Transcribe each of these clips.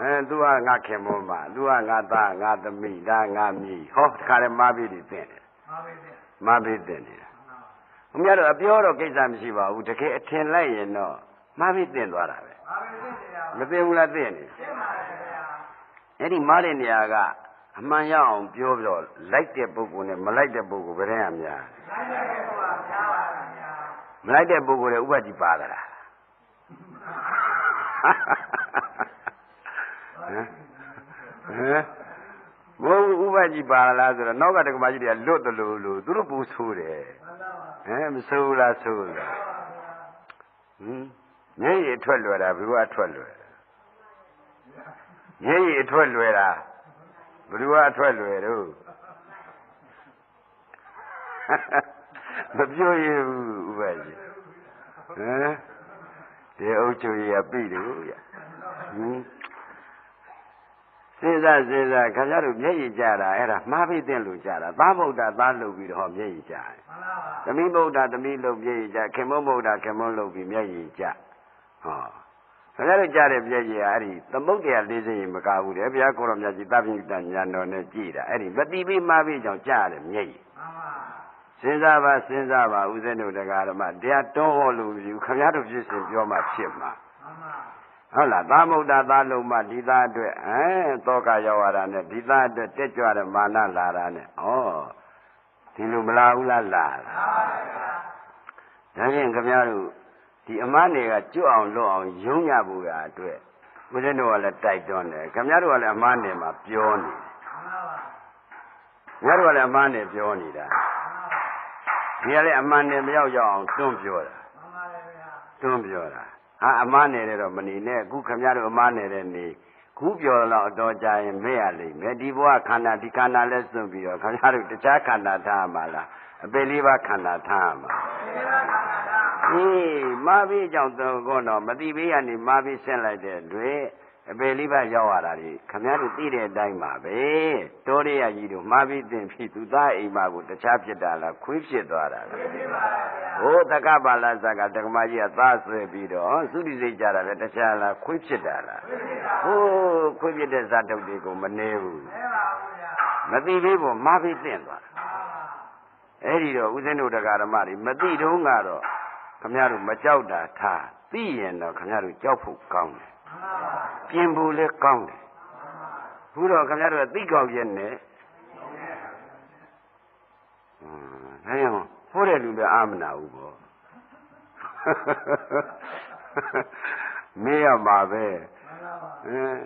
အဲသူကငါခင်မွန်းပါသူကငါသားငါသမီးဒါငါမြည်ဟောတခါတည်းမာပြီးတည်တယ်မာပဲတဲ့မာပြီးတည်နေတာဘုရားတို့အပြောတော့ကိစ္စမရှိပါဘူးတကယ်အထင်လိုက်ရင်တော့မာပြီးတည်သွားတာပဲမာပဲတဲ့တရားမသိဘူးလားသိနေရှင်းပါတယ်ဗျာအဲ့ဒီမားတဲ့နေရာကအမှန်ရအောင်ပြောပြောလိုက်တဲ့ပုဂ္ဂိုလ်နဲ့မလိုက်တဲ့ပုဂ္ဂိုလ်ဘယ်တည်းအများနိုင်တဲ့ကောများပါလားဗျာမလိုက်တဲ့ပုဂ္ဂိုလ်လည်းဥပဒေပါသလား ဟမ်ဟမ်ဘုဥပဒေပါလားဆိုတော့နောက်ကတက္ကမကြီးတွေကလွတ်တယ်လို့လို့သူတို့ပူဆိုးတယ်မှန်ပါပါဟမ်မဆိုးလားဆိုးလားဟမ်မျက်ရည်အထွက်လွယ်တာဘယ်သူကအထွက်လွယ်မျက်ရည်အထွက်လွယ်တာဘယ်သူကအထွက်လွယ်တော့မပြောရဘူးဥပဒေဟမ်ဒီအုပ်ချုပ်ရေးကပြီတယ်ဗျဟမ် စဉ်းစားစဉ်းစားခင်ဗျားတို့မျက်ရည်ကြတာအဲ့ဒါမှားပြီးတဲ့လို့ကြတာသားဗုဒ္ဓသားလှုပ်ပြီးတော့မျက်ရည်ကြတယ်မှန်ပါပါသမီးဗုဒ္ဓသမီးလုပ်မျက်ရည်ကြခင်မုန်းဗုဒ္ဓခင်မုန်းလုပ်ပြီးမျက်ရည်ကြဟောခင်ဗျားတို့ကြတဲ့မျက်ရည်ကအဲ့ဒီသမုတ်တရားလေးစိရင်မကဘူးတဲ့ဘုရားကိုရောမြတ်ကြီးသဗ္ဗညတညာတော်နဲ့ကြည်တာအဲ့ဒီမတိပြီးမှားပြီးကြောင့်ကြရတယ်မျက်ရည်မှန်ပါစဉ်းစားပါစဉ်းစားပါဦးဇင်းတို့တရားဓမ္မတရားတွန်းဟောလို့ယူခင်ဗျားတို့ပြည့်စင်ပြောမှဖြစ်မှာမှန်ပါ ဟုတ်လားသာမုဒ္ဒသာလုံးမဒီသားအတွက်အဲတောကရောက်ရတာနဲ့ဒီသားအတွက်တက်ကြွတဲ့မာနလာတာနဲ့ဩဒီလိုမလာဘူးလားလာလားဒါဖြင့်ခင်ဗျားတို့ဒီအမနေကကျွတ်အောင်လွတ်အောင်ယုံညဖို့ရာအတွက်ဦးဇင်းတို့ကလည်းတိုက်တွန်းတယ်ခင်ဗျားတို့ကလည်းအမနေမှာပြောနေတယ်မှန်ပါပါငါတို့ကလည်းအမနဲ့ပြောနေတာဒီကလည်းအမှန်နဲ့မရောက်ရောက်အောင်တွန်းပြောတာမှန်ပါတယ်ဗျာတွန်းပြောတာ ဟာအမနဲ့တော့မနေနဲ့အခုခမရတို့အမနဲ့တဲ့နေခုပြောတော့အတော်ကြာရင်မဲ့ရလိမ့်မယ်ဒီဘဝခန္ဓာဒီခန္ဓာလဲစွန့်ပြီးတော့ခမရတို့တခြားခန္ဓာထားမှာလားအပေလေးပါးခန္ဓာထားမှာဒီကခန္ဓာတာအေးမာပြီးကြောင့်တော့ကောတော့မတိပေးရနေမာပြီးဆင့်လိုက်တဲ့တွေ့ အပေလေးပါးရောက်ရတာဒီခမရတို့သိတဲ့အတိုင်းပါပဲတောရိယကြီးတို့မာပြီးတင်ဖြစ်သူသားအိမ်မကိုတခြားဖြစ်တာလားခွေးဖြစ်သွားတာလားဒီပါဗျာဟိုတက္ကပါဠဇာကတက္ကမကြီးကသားဆွဲပြီးတော့သုတိစိတ်ကြတာလေတခြားလားခွေးဖြစ်တာလားဟိုးခွေးဖြစ်တဲ့ဇာတုတ်တွေကိုမနေဘူးမဲပါဘူးဗျာမသိသေးဘူးမာပြီးသင့်သွားတာမှန်ပါပါအဲ့ဒီတော့ဦးဇင်းတို့တရားဓမ္မတွေမသိတုန်းကတော့ခမရတို့မကြောက်တာထားသိရင်တော့ခမရတို့ကြောက်ဖို့ကောင်းတယ်မှန် ပါပါပြင်ဖို့လည်းကောင်းတယ်ခုတော့ခမရတို့ကသိကောက်ရဲ့နဲ့ဟွန်းဒါကြောင့်ဟိုးတဲ့လူလည်းအာမနာဘူးပေါ့မေးရမှာပဲမှန်ပါပါဟမ်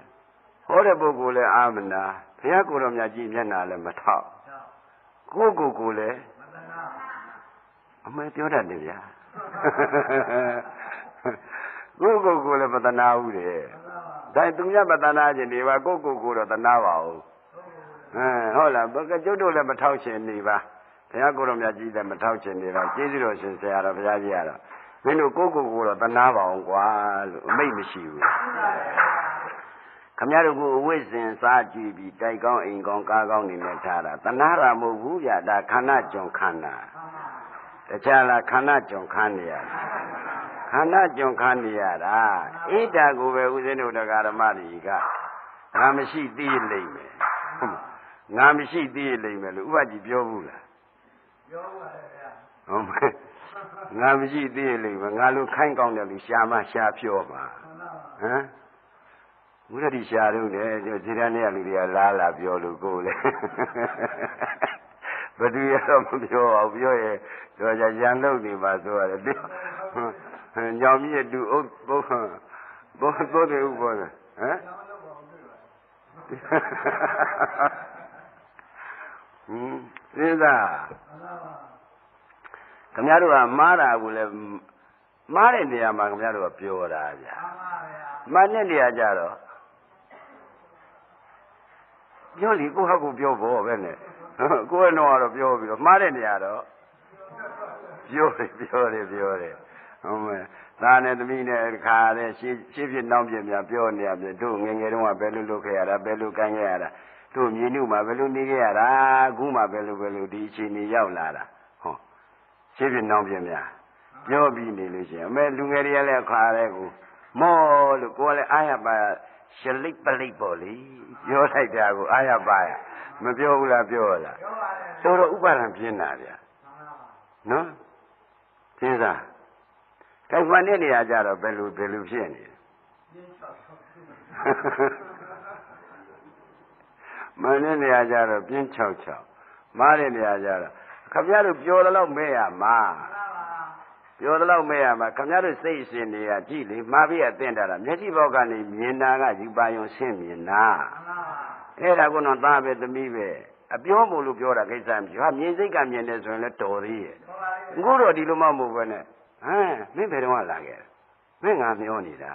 ဟောတဲ့ပုဂ္ဂိုလ်လည်းအာမနာဘုရားကိုယ်တော်မြတ်ကြီးမျက်နာလည်းမထောက်ကြောက်ကိုယ့်ကိုယ်ကိုယ်လည်းမတနာအမေပြောတတ်တယ်ဗျာ ကိုယ့်ကိုယ်ကိုယ်လည်းမတနာဘူးတဲ့မှန်ပါပါဒါသူများမတနာခြင်းနေပါကိုယ့်ကိုယ်ကိုယ်တော့တနာပါဦးဟမ်ဟုတ်လားဘကကျုပ်တို့လည်းမထောက်ရှင်နေပါဘုရားကိုယ်တော်မြတ်ကြီးလည်းမထောက်ရှင်နေတော့ကျေးဇူးတော်ရှင်ဆရာတော်ဘုရားကြီးကတော့မင်းတို့ကိုယ့်ကိုယ်ကိုယ်တော့တနာပါအောင်ကွာလို့အမိတ်မရှိဘူးခမရတို့ကိုအဝိဇ္ဇင်စားကြည့်ပြီးတိုက်ကောင်းအိမ်ကောင်းကားကောင်းနေနဲ့ထားတာတဏှာရမဟုတ်ဘူးဗျဒါခန္ဓာကြုံခန္ဓာတခြားလားခန္ဓာကြုံခန္ဓာရ ခန္ဓာကြုံခန္ဓာရတာဣဒ္ဓကိုပဲဥစဉ်တို့တရားဓမ္မတွေကငါမရှိသိလိမ့်မယ်ဟုတ်မငါမရှိသိလိမ့်မယ်လို့ဥပဒေပြောဘူးလားပြောပါတယ်ဗျာဟုတ်မယ်ငါမရှိသိလိမ့်မယ်ငါလိုခိုင်းကောင်းတယ်လို့ရှာမရှာပြောမှာမှန်ပါပါဟမ်ဘုရားတိရှာတော့တယ်ဒီတန်းနဲ့လူတွေကလားလာပြောလို့ကိုယ်လေဘယ်သူရတော့မပြောအောင်ပြောရင်တော့ကြရန်လုံနေပါဆိုရတယ်ပြော ညောင်မြင့်တူအုပ်ဘုဘုသိုးတယ်ဥပေါ်ဟမ်ကျောင်းလောက်ပါဘူးတွေ့ပါဟင်းစဉ်းစားမှန်ပါပါခမရတို့ကမားတာကိုလည်းမားတဲ့နေရာမှာခမရတို့ကပြောတာဗျာမှန်ပါဗျာမှန်တဲ့နေရာကြတော့ပြောလေကိုယ့်ဟာကိုယ်ပြောဖို့ပဲနဲ့ကိုယ့်ရဲ့တော့ကတော့ပြောပြီးတော့မှားတဲ့နေရာတော့ပြောတယ်ပြောတယ်ပြောတယ် ဟုတ်မယ်သားနဲ့သမီးနဲ့ခါတဲ့ရှေ့ရှေ့ပြနောက်ပြများပြောနေရပြီတို့ငယ်ငယ်တုန်းကဘယ်လိုလုပ်ခဲ့ရတာဘယ်လိုကိုင်းခဲ့ရတာတို့မြေနုမှာဘယ်လိုနေခဲ့ရတာအခုမှဘယ်လိုဘယ်လိုဒီအချိန်ကြီးရောက်လာတာဟောရှေ့ပြနောက်ပြများပြောပြီးနေလို့ရှိရင်အမေလူငယ်တွေကလည်းခါတဲ့ကိုမောလို့ကိုယ်လည်းအားရပါရှလိတ်ပလိတ်ပေါ့လေပြောလိုက်တာကိုအာရပါရမပြောဘူးလားပြောလားပြောပါလေတော်တော်ဥပါဒံပြင်းတာဗျာမှန်ပါပါနော်စဉ်းစား ကိုက်မှန်တဲ့နေရာကြတော့ဘယ်လိုဘယ်လိုဖြစ်နေလဲပြင်းချောက်ချောက်ပြင်းမှန်တဲ့နေရာကြတော့ပြင်း၆၆မားတဲ့နေရာကြတော့ခမရတို့ပြောတော့မဲ့ရမှာမှန်ပါပါပြောတော့မဲ့ရမှာခမရတို့စိတ်အစဉ်တွေကကြည့်လေမှားပြီးအသိတာလားမျက်စိဘောက်ကနေမြင်တာကယူပါယုံဆင့်မြင်တာမှန်ပါပါအဲ့ဒါကတော့သားပဲသမီးပဲအပြောမို့လို့ပြောတာကိစ္စမရှိဘူးဟာမြင်စိတ်ကမြင်တယ်ဆိုရင်လည်းတော်သေးရဲ့ပြောပါလေအခုတော့ဒီလိုမှမဟုတ်ဘဲနဲ့ ဟမ်မင်းဘယ်တော့မှလာခဲ့မင်းငါမျောနေတာ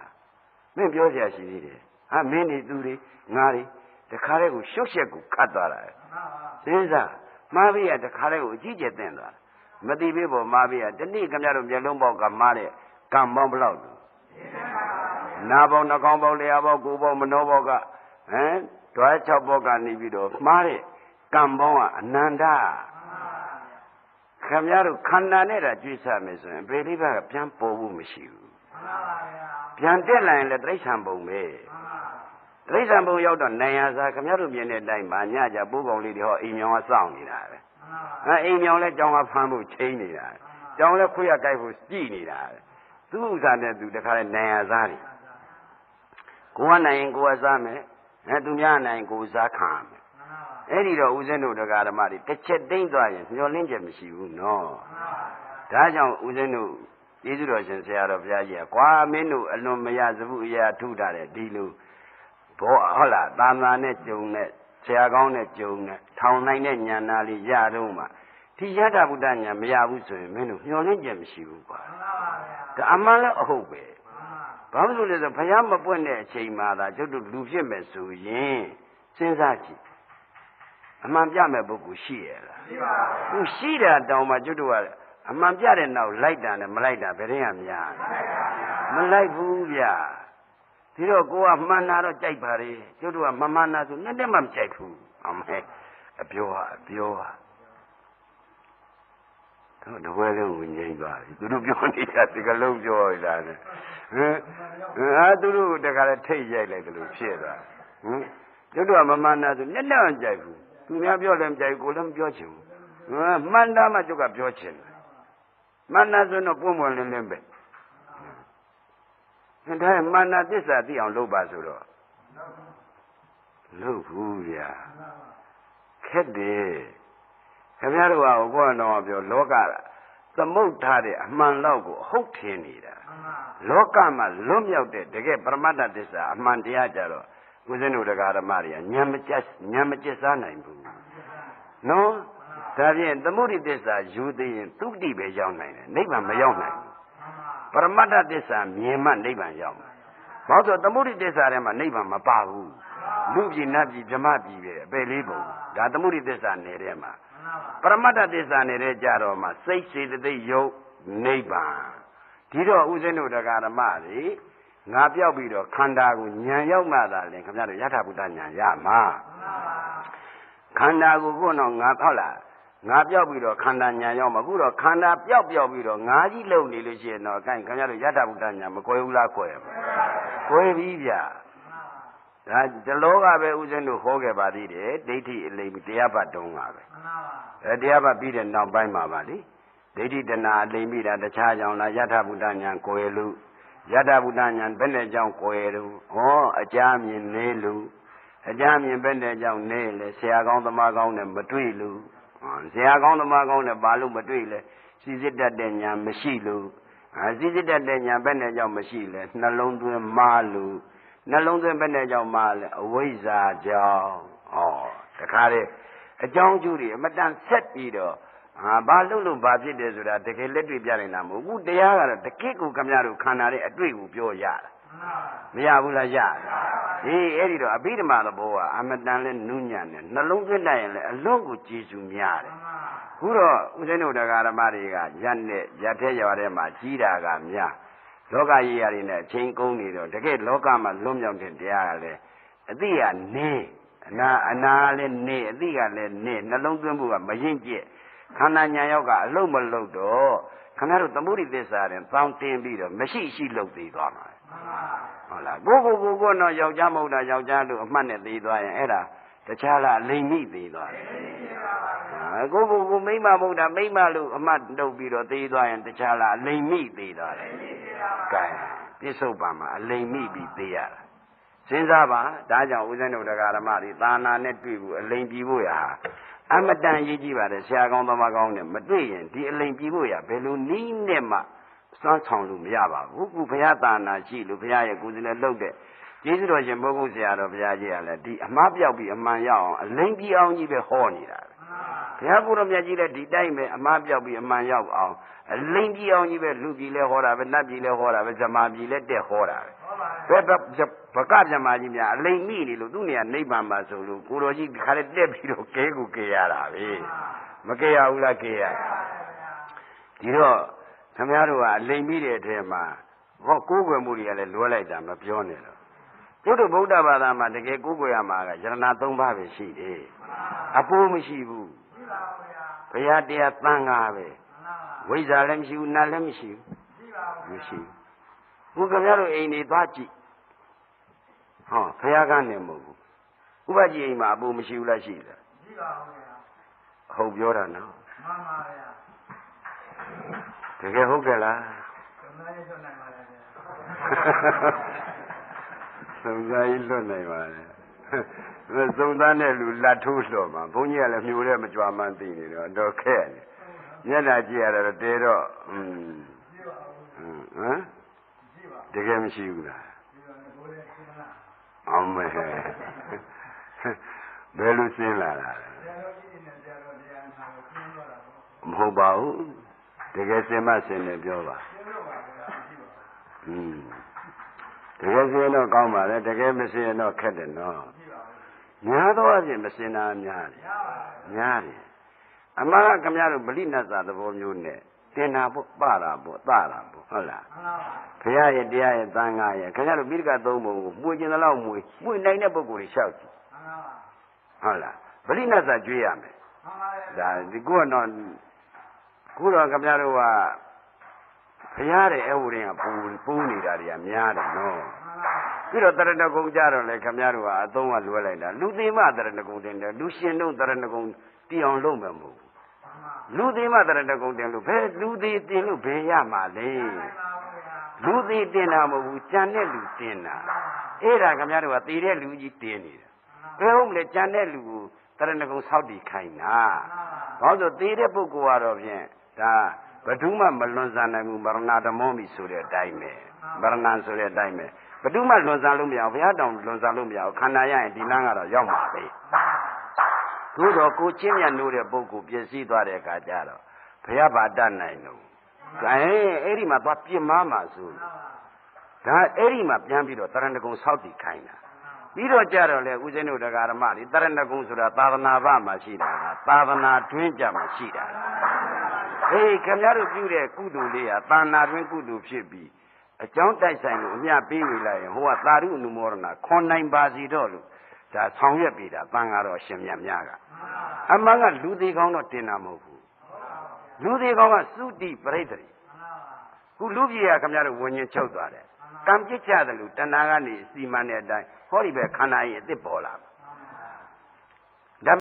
မင်းပြောစရာရှိသေးတယ်ဟာမင်းနေသူတွေငါတွေတခါတည်းကိုရှုပ်ရက်ကိုကတ်သွားတာစဉ်းစားမှားပြီးရတခါတည်းကိုအကြီးကျယ်တင်သွားမတိပေးပေါ်မှားပြီးရတနေ့ခင်ဗျားတို့မျက်လုံးပေါက်ကမှားတဲ့ကံပေါင်းဘလောက်လဲနာပေါင်းနှာခေါင်းပေါင်းလျှာပေါင်းကိုယ်ပေါင်းမနှောပေါင်းကဟမ်တွား၆ပေါင်းကနေပြီးတော့မှားတဲ့ကံပေါင်းကအနန္တ ခင်ဗျားတို့ခန္ဓာနဲ့တာကြွေးစားမယ်ဆိုရင်ဘယ်လေးပါးကပြန်ပေါ်ဖို့မရှိဘူးမှန်ပါပါဗျာပြန်တက်လာရင်လည်းတိရစ္ဆာန်ပုံပဲမှန်ပါတိရစ္ဆာန်ပုံရောက်တော့နိုင်ရစားခင်ဗျားတို့မြင်တဲ့အတိုင်းမှာညကြပိုးကောင်လေးတွေဟောအိမ်မြောင်ကစောင့်နေတာပဲမှန်ပါအဲအိမ်မြောင်လဲကြောင်ကဖမ်းဖို့ချိန်နေတာကြောင်လဲခွေးရကြိုက်ဖို့ကြည်နေတာပဲသူ့ဥစ္စာနဲ့သူတခါလဲနိုင်ရစားတယ်ကိုကနိုင်ရင်ကိုကစားမယ်အဲသူများနိုင်ရင်ကိုစားခံရမယ်မှန်ပါပါ အဲ့ဒီတော့ဦးဇင်းတို့တရားဓမ္မတွေတစ်ချက်တိမ့်သွားရင်မျောလင်းချက်မရှိဘူးနော်မှန်ပါပါဒါကြောင့်ဦးဇင်းတို့ကျေးဇူးတော်ရှင်ဆရာတော်ဘုရားကြီးကကွာမင်းတို့အလွန်မရစဘူးအရာထုတာတဲ့ဒီလိုဘောဟုတ်လားသာမန်နဲ့ကြုံနဲ့ဆရာကောင်းနဲ့ကြုံနဲ့ထောင်နိုင်တဲ့ဉာဏ်နာလေးရတော့မှဒီယတ္တဗုဒ္ဓဉာဏ်မရဘူးဆိုရင်မင်းတို့မျောလင့်ချက်မရှိဘူးကွာမှန်ပါပါဗျာဒါအမှန်လည်းအဟုတ်ပဲမှန်ပါဘာလို့လဲဆိုဘုရားမပွင့်တဲ့အချိန်မှသာကျုပ်တို့လူဖြစ်မယ်ဆိုရင်စဉ်းစားကြည့် အမှန်ပြမဲ့ပုဂ္ဂိုလ်ရှိရဲ့လားရှိပါပါသူရှိတာတောင်မှကျွတ်တို့ကအမှန်ပြတဲ့နောက်လိုက်တာနဲ့မလိုက်တာဘယ်ရင်ကများမလိုက်ဘူးဗျာဒီတော့ကိုကမှန်တာတော့ကြိုက်ပါလေကျွတ်တို့ကမမှန်တာဆိုနဲ့တည်းမှမကြိုက်ဘူးအမေအပြောဟာအပြောဟာတော့တဝဲလုံးဝင်ငိမ့်သွားပြီသူတို့ပြောနေတာဒီကလုံးပြောရတာနဲ့ဟမ်ဟာသူတို့တခါလဲထိတ်ရိုက်လိုက်တယ်လို့ဖြစ်သွားဟမ်ကျွတ်တို့ကမမှန်တာဆိုနဲ့တည်းမှမကြိုက်ဘူး သူများပြောလည်းမကြိုက်ကိုလည်းမပြောချင်ဘူးဟမ်မှန်တာမှကျုပ်ကပြောချင်တယ်မှန်တာဆိုတော့ပွင့်ပွင့်လင်းလင်းပဲဒါမှန်တာသစ္စာသိအောင်လုပ်ပါဆိုတော့လုပ်ဘူးဗျာခက်တယ်ခင်ဗျားတို့ကဘုရားတော်ပြောလောကသမုတ်ထားတဲ့အမှန်လောက်ကိုအဟုတ်ထင်နေတာမှန်ပါလောကမှာလွတ်မြောက်တဲ့တကယ်ပရမတ္တသစ္စာအမှန်တရားကြတော့ ဦးဇင်းတို့တရားဓမ္မတွေကညံမကြက်ညံမကြက်စားနိုင်ဘူးနော်ဒါဖြင့်သမုဒိသစ္စာယူသိရင်သုတိပဲရောက်နိုင်တယ်နိဗ္ဗာန်မရောက်နိုင်ဘူးပရမတ္ထသစ္စာမြင်မှနိဗ္ဗာန်ရောက်မှာ။ဘာလို့ဆိုသမုဒိသစ္စာထဲမှာနိဗ္ဗာန်မပါဘူး။လူပြည်နတ်ပြည်ဗြဟ္မပြည်ပဲအပယ်လေးပုံ။ဒါသမုဒိသစ္စာနယ်ထဲမှာမှန်ပါပရမတ္ထသစ္စာနယ်ထဲကြတော့မှစိတ်စေတသိက်ယုတ်နိဗ္ဗာန်။ဒီတော့ဥစဉ်တို့တရားဓမ္မတွေ ငါပြောက်ပြီးတော့ခန္ဓာကိုညံရောက်မှသာလေခင်ဗျားတို့ယထာဘုဒ္ဓညံရမှာ။ခန္ဓာကိုကိုယ်တော့ငါဟုတ်လားငါပြောက်ပြီးတော့ခန္ဓာညာရောက်မှာအခုတော့ခန္ဓာပျောက်ပျောက်ပြီးတော့ငါကြီးလုံနေလို့ရှိရင်တော့အကိုင်ခင်ဗျားတို့ယတ္တဗုဒ္ဓညာမကွဲဘူးလားကွဲမှာကွဲပြီဗျာဒါဒီလောကပဲဥစဉ်တို့ဟောခဲ့ပါသေးတယ်ဒိဋ္ဌိအလိမ်တရားပတ်တုံးကပဲမှန်ပါပါအဲတရားပတ်ပြီးတဲ့နောက်ပိုင်းမှာပါလေဒိဋ္ဌိတဏအလိမ်ပြီးတာတခြားကြောင့်လားယတ္တဗုဒ္ဓညာကွဲလို့ ယတ္တဗုဒ္ဓညာဘယ်နဲ့ကြောင့်ကွဲလို့ဟောအကြမြင်နေလို့အကြမြင်ဘယ်နဲ့ကြောင့်နေလဲဆရာကောင်းသမားကောင်းနဲ့မတွေ့လို့ဟောဇရာကောင်းသမားကောင်းနဲ့ဘာလို့မတွေ့လဲစီစစ်တတ်တဲ့ညာမရှိလို့အာစီစစ်တတ်တဲ့ညာဘယ်နဲ့ကြောင့်မရှိလဲနှလုံးသွင်းမာလို့နှလုံးသွင်းဘယ်နဲ့ကြောင့်မာလဲအဝိဇ္ဇာကြောင့်ဟောတခါလေအကြောင်းကျိုးတွေအမတန်ဆက်ပြီးတော့ အာဘာလို့လို့ဘာဖြစ်တယ်ဆိုတာတကယ်လက်တွေ့ပြနေတာမဟုတ်ဘူးတရားကတော့တကယ့်ကိုခမရတို့ခန္ဓာရဲ့အတွေ့ကိုပြောရတာမှန်ပါပါမရဘူးလားရတယ်အေးအဲ့ဒီတော့အဘိဓမ္မာသဘောကအမတန်လဲနုညံ့တယ်နှလုံးသွင်းတတ်ရင်လည်းအလွန်ကိုကျေစုများတယ်မှန်ပါခုတော့ဦးဇင်းတို့တရားဓမ္မတွေကရက်နဲ့ရက်ထဲရွာထဲမှာကြီးတာကများလောကကြီးရာတွေနဲ့အချိန်ကုန်နေတော့တကယ်လောကမှာလွတ်မြောက်တဲ့တရားကလည်းအတိကနေအနာအနာလည်းနေအတိကလည်းနေနှလုံးသွင်းမှုကမရင်ကျက် ခန္ဓာညာရောက်ကအလုံးမလုံးတော့ခဏတို့သမုဒိသစ္စာတဲ့တောင်းတင်ပြီးတော့မရှိရှိလုပ်သေးသွားမှာမှန်ပါဟောဟုတ်လားကိုကိုကိုကိုတော့ယောက်ျားမဟုတ်တာယောက်ျားလို့အမှတ်နဲ့သေးသွားရင်အဲ့ဒါတခြားလားလိမ်မိသေးသွားတယ်အဲကိုကိုကိုမိမ့်မမဟုတ်တာမိမ့်မလို့အမှတ်တုပ်ပြီးတော့သေးသွားရင်တခြားလားအလိမ်မိသေးသွားတယ်ကဲပြစ္ဆုတ်ပါမှာအလိမ်မိပြီးသေးရတာစဉ်းစားပါဒါကြောင့်ဦးဇင်းတို့တရားဓမ္မတွေသာနာနဲ့တွေ့ဘူးအလိမ်ပြီးဖို့ရဟာ အမတန်ရေးကြည့်ပါတယ်ဆရာကောင်းသမားကောင်းနဲ့မတွေ့ရင်ဒီအလိမ်ပြီးဖို့ရဘယ်လိုနည်းနဲ့မှစွမ်းဆောင်လို့မရပါဘူးခုဘုရားသာနာရှိလို့ဘုရားရဲ့ကိုယ်စလဲလှုပ်တဲ့ကျေးဇူးတော်ရှင်ဘုန်းဘုဆရာတော်ဘုရားကြီးကလည်းဒီအမှားပြောက်ပြီးအမှန်ရအောင်အလိမ်ပြီးအောင်ကြီးပဲဟောနေတာပဲဘုရားကိုယ်တော်မြတ်ကြီးလည်းဒီတိုင်းပဲအမှားပြောက်ပြီးအမှန်ရောက်အောင်အလိမ်ပြီးအောင်ကြီးပဲလူကြီးလည်းဟောတာပဲနတ်ကြီးလည်းဟောတာပဲဇမာကြီးလည်းတက်ဟောတာပဲဟောပါ ဘယ်ဘဘကပြမကြီးများအလိမ်မိနေလို့သူ့နေရာနိဗ္ဗာန်မှာဆိုလို့ကိုတော်ကြီးဒီခါလေးတက်ပြီးတော့ကဲကိုကဲရတာပဲမကဲရဘူးလားကဲရဒီတော့ခင်ဗျားတို့ကအလိမ်မိတဲ့အထက်မှာဟောကိုးကွယ်မှုတွေကလည်းလွဲလိုက်တာမပြောနဲ့တော့ကျုပ်တို့ဗုဒ္ဓဘာသာမှာတကယ်ကိုးကွယ်ရမှာကယရဏသုံးပါးပဲရှိတယ်အပိုးမရှိဘူးရှိပါဘူးဗျာဘုရားတရားသံဃာပဲမှန်ပါပါဝိဇ္ဇာလည်းမရှိဘူးနတ်လည်းမရှိဘူးရှိပါဘူး မရှိဘူးဘုရားတို့အိမ်နေသွားကြည့်ဟောဘုရားကနေမဟုတ်ဘူးဥပကြီးအိမ်မှာအပူမရှိဘူးလားရှိတယ်ရှိပါဘူးဗျာဟုတ်ပြောတာနော်မှန်ပါဗျာတကယ်ဟုတ်ကဲ့လားကမ္ဘာရေးဆွနိုင်ပါလေဗျာသုံးစားကြီးလွတ်နိုင်ပါလေသုံးသားနဲ့လူလက်ထိုးလှော်မှာဘုန်းကြီးကလည်းမျိုးတဲ့မကြွားမှန်းသိနေတော့တော့ခက်တယ်မျက်နှာကြည့်ရတော့တဲတော့อืม ရှိပါဘူး ဟမ် ရှိပါ တကယ် မရှိဘူးလားရှိပါဘိုးလေးရှင်လားအောင်မဲဘယ်လိုရှင်းလာတာလဲဆရာတော်ကြီးနဲ့ဆရာတော်တရားနာကိုရှင်းတော့တာပေါ့မဟုတ်ပါဘူးတကယ်စင်မစင်နဲ့ပြောပါရှင်းတော့ပါဗျာရှိပါอืมတကယ်စင်တော့ကောင်းပါလေတကယ်မစင်တော့ခက်တယ်နော်ရှိပါဘူးများသောအားဖြင့်မစင်တာများတယ်ရပါပါများတယ်အမှန်ကခင်ဗျားတို့ဗလိနတ်စာသဘောမျိုးနဲ့ တင်တာပေါ့ပတာပေါ့သတာပေါ့ဟုတ်လားမှန်ပါပါဘုရားရဲ့တရားရဲ့သံဃာရဲ့ခင်ဗျားတို့ပိဋကသုံးပုံကိုမှုကျင်သလောက်မှုမှုနိုင်တဲ့ပုဂ္ဂိုလ်တွေလျှောက်ကြည့်မှန်ပါပါဟုတ်လားဗလိနတ်စာကျွေးရမယ်မှန်ပါလေဒါဒီကိုကတော့ခုတော့ခင်ဗျားတို့ကဘုရားရဲ့အဝရင်ကပူပူနေတာတွေကများတယ်နော်မှန်ပါပါပြီးတော့တရဏဂုံကြတော့လေခင်ဗျားတို့ကအသုံးကလွဲလိုက်တာလူသေးမှတရဏဂုံတင်တယ်လူရှင်တို့တရဏဂုံတီအောင်လုပ်မယ်မဟုတ်ဘူးမှန်ပါ လူသေးမှတရဏဂုံတင်လို့ဘယ်လူသေးတင်လို့ဘယ်ရမှာလဲမှန်ပါဗျာလူသေးတင်တာမဟုတ်ဘူးကြံတဲ့လူတင်တာအဲ့ဒါခင်ဗျားတို့ကသေတဲ့လူကြီးတင်နေတာဘယ်ဟုတ်မလဲကြံတဲ့လူကိုတရဏဂုံဆောက်တည်ခိုင်းတာမှန်ပါဘာလို့ဆိုသေးတဲ့ပုဂ္ဂိုလ်ကတော့ဖြင့်ဒါဘယ်သူမှမလွန်ဆန်နိုင်ဘူးမရဏဓမောမိဆိုတဲ့အတိုင်းပဲမရဏဆိုတဲ့အတိုင်းပဲဘယ်သူမှလွန်ဆန်လို့မရဘူးဘုရားတောင်လွန်ဆန်လို့မရဘူးခန္ဓာရရင်ဒီလမ်းကတော့ရောက်မှာပဲ သို့တော့ကိုချင်းမြတ်နိုးတဲ့ပုဂ္ဂိုလ်ပြည့်စည်သွားတဲ့အခါကျတော့ဘုရားဘာတတ်နိုင်လို့အဲအဲ့ဒီမှာသွားပြင်းမမှာဆိုဒါအဲ့ဒီမှာပြန်ပြီးတော့တရဏဂုံဆောက်တည်ခိုင်းတာပြီးတော့ကြတော့လေဦးဇင်းတို့တရားဓမ္မတွေတရဏဂုံဆိုတာသာသနာ့ဘမှာရှိတာကသာသနာတွင်းကြမှာရှိတာအေးခင်ဗျားတို့ပြုတဲ့ကုသိုလ်လေးဟာတာနာတွင်ကုသိုလ်ဖြစ်ပြီးအကြောင်းတိုက်ဆိုင်လို့အမြပေးဝေလိုက်ရင်ဟိုကသာရုအနုမောဒနာခွန်နိုင်ပါစီတော့လို့ ဒါဆောင်ရွက်ပေးတာတန်ဃာတော်ရှင်မြတ်များကအမှန်ကလူသေးကောင်းတော့တင်တာမဟုတ်ဘူးလူသေးကောင်းကသုတိပရိသေခုလူကြီးကခင်ဗျားတို့ဝิญဉ်ချုပ်သွားတယ်ကံပြစ်ကြတယ်လို့တဏှာကနေစီမံတဲ့အတိုင်းဟောဒီပဲခန္ဓာကြီးအစ်စ်ပေါ်လာမှာ